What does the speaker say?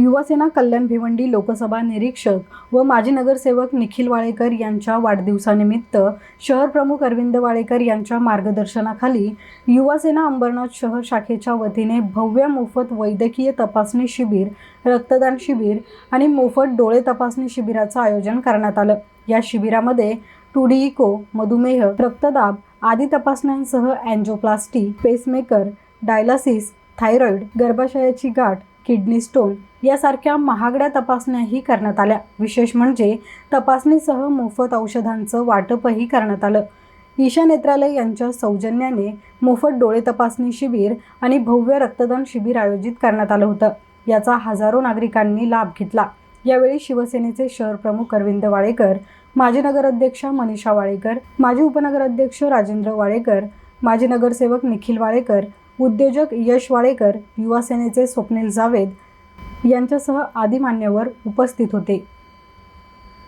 युवासेना कल्याण भिवंडी लोकसभा निरीक्षक व माजी नगरसेवक निखिल वाळेकर यांच्या वाढदिवसानिमित्त शहर प्रमुख अरविंद वाळेकर यांच्या मार्गदर्शनाखाली युवासेना अंबरनाथ शहर शाखेच्या वतीने भव्य मोफत वैद्यकीय तपासणी शिबिर रक्तदान शिबिर आणि मोफत डोळे तपासणी शिबिराचं आयोजन करण्यात आलं. या शिबिरामध्ये टूडी इको मधुमेह रक्तदाब आदी तपासण्यांसह अँजोप्लास्टी पेसमेकर डायलासिस थायरॉईड गर्भाशयाची गाठ किडनी स्टोन यासारख्या महागड्या तपासण्याही करण्यात आल्या. विशेष म्हणजे तपासणीसह मोफत औषधांचं वाटपही करण्यात आलं. ईशा नेत्रालय यांच्या सौजन्याने मोफत डोळे तपासणी शिबिर आणि भव्य रक्तदान शिबिर आयोजित करण्यात आलं होतं. याचा हजारो नागरिकांनी लाभ घेतला. यावेळी शिवसेनेचे शहर प्रमुख अरविंद वाळेकर माजी नगराध्यक्षा मनीषा वाळेकर माजी उपनगराध्यक्ष राजेंद्र वाळेकर माजी नगरसेवक निखिल वाळेकर उद्योजक यश वाळेकर युवासेनेचे स्वप्नील जावेद यांच्यासह आदी मान्यवर उपस्थित होते.